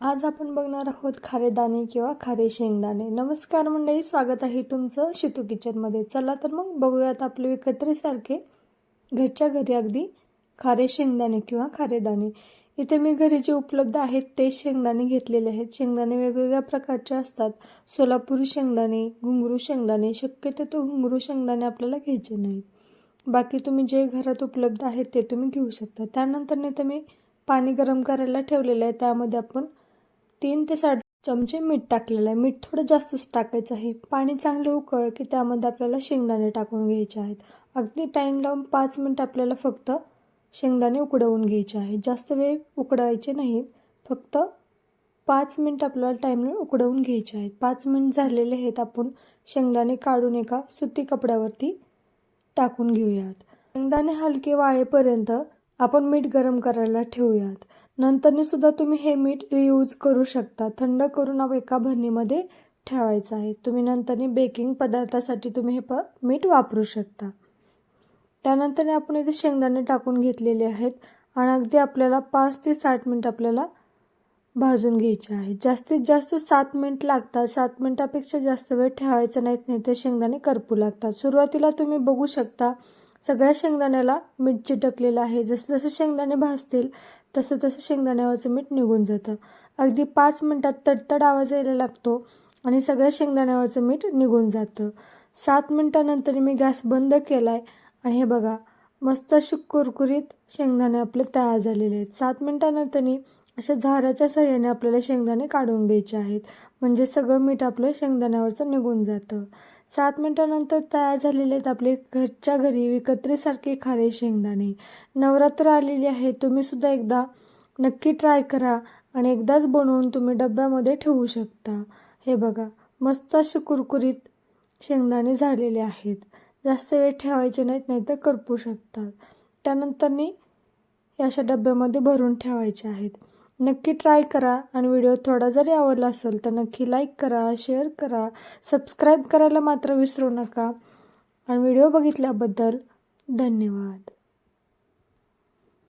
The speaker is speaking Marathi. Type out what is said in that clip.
आज आपण बघणार आहोत खारेदाणे किंवा खारे शेंगदाणे. नमस्कार मंडळी स्वागत आहे तुमचं शितू किचनमध्ये चला तर मग बघूयात आपले एकत्रेसारखे घरच्या घरी अगदी खारे शेंगदाणे किंवा खारेदाणे इथे मी घरी जे उपलब्ध आहेत ते शेंगदाणे घेतलेले आहेत. शेंगदाणे वेगवेगळ्या प्रकारचे असतात. सोलापुरी शेंगदाणे घुंगरू शेंगदाणे शक्यतो तो घुंगरू शेंगदाणे आपल्याला घ्यायचे नाहीत. बाकी तुम्ही जे घरात उपलब्ध आहेत ते तुम्ही घेऊ शकता. त्यानंतर नाही तर मी पाणी गरम करायला ठेवलेलं आहे. त्यामध्ये आपण तीन ते साठ चमचे मीठ टाकलेलं आहे. मीठ थोडं जास्तच टाकायचं आहे. पाणी चांगले उकळ की त्यामध्ये आपल्याला शेंगदाणे टाकून घ्यायचे आहेत. अगदी टाईम लावून पाच मिनिट आपल्याला फक्त शेंगदाणे उकडवून घ्यायचे आहेत. जास्त वेळ उकडवायचे नाहीत. फक्त पाच मिनिट आपल्याला टाईम उकडवून घ्यायचे आहेत. पाच मिनिट झालेले आहेत आपण शेंगदाणे काढून एका सुती कपड्यावरती टाकून घेऊयात. शेंगदाणे हलके वाळेपर्यंत आपण मीठ गरम करायला ठेवूयात. नंतरनी सुद्धा तुम्ही हे मीठ रियूज करू शकता. थंड करून एका भरणीमध्ये ठेवायचं आहे. तुम्ही नंतरने बेकिंग पदार्थासाठी तुम्ही हे प मीठ वापरू शकता. त्यानंतर आपण इथे शेंगदाणे टाकून घेतलेले आहेत आणि अगदी आपल्याला पाच ते साठ मिनिट आपल्याला भाजून घ्यायचे आहे. जास्तीत जास्त सात मिनिट लागतात. सात मिनिटापेक्षा जास्त वेळ ठेवायचं नाहीत नाही तर शेंगदाणे करपू लागतात. सुरुवातीला तुम्ही बघू शकता सगळ्या शेंगदाण्याला मीठ चिटकलेलं आहे. जसं जसं शेंगदाणे भाजतील तसं तसं शेंगदाण्यावरचं मीठ निघून जातं. अगदी पाच मिनटात तडतड आवाज यायला लागतो आणि सगळ्या शेंगदाण्यावरचं मीठ निघून जातं. सात मिनटानंतर मी गॅस बंद केला आहे आणि हे बघा मस्त अशी कुरकुरीत शेंगदाणे आपले तयार झालेले आहेत. सात मिनटानंतरनी अशा झाराच्या सहाय्याने आपल्याला शेंगदाणे काढून घ्यायचे आहेत. म्हणजे सगळं मीठ आपलं शेंगदाण्यावरचं निघून जातं. सात मिनटानंतर तयार झालेले आहेत आपले घरच्या घरी विकत्रीसारखे खारे शेंगदाणे. नवरात्र आलेली आहे तुम्ही सुद्धा एकदा नक्की ट्राय करा आणि एकदाच बनवून तुम्ही डब्यामध्ये ठेवू शकता. हे बघा मस्त असे कुरकुरीत शेंगदाणे झालेले आहेत. जास्त वेळ ठेवायचे नाहीत नाही तर करपू शकतात. त्यानंतरनी हे अशा डब्यामध्ये भरून ठेवायचे आहेत. नक्की ट्राय करा आणि व्हिडिओ थोडा जरी आवडला असेल तर नक्की लाईक करा शेअर करा सबस्क्राईब करायला मात्र विसरू नका. आणि व्हिडिओ बघितल्याबद्दल धन्यवाद.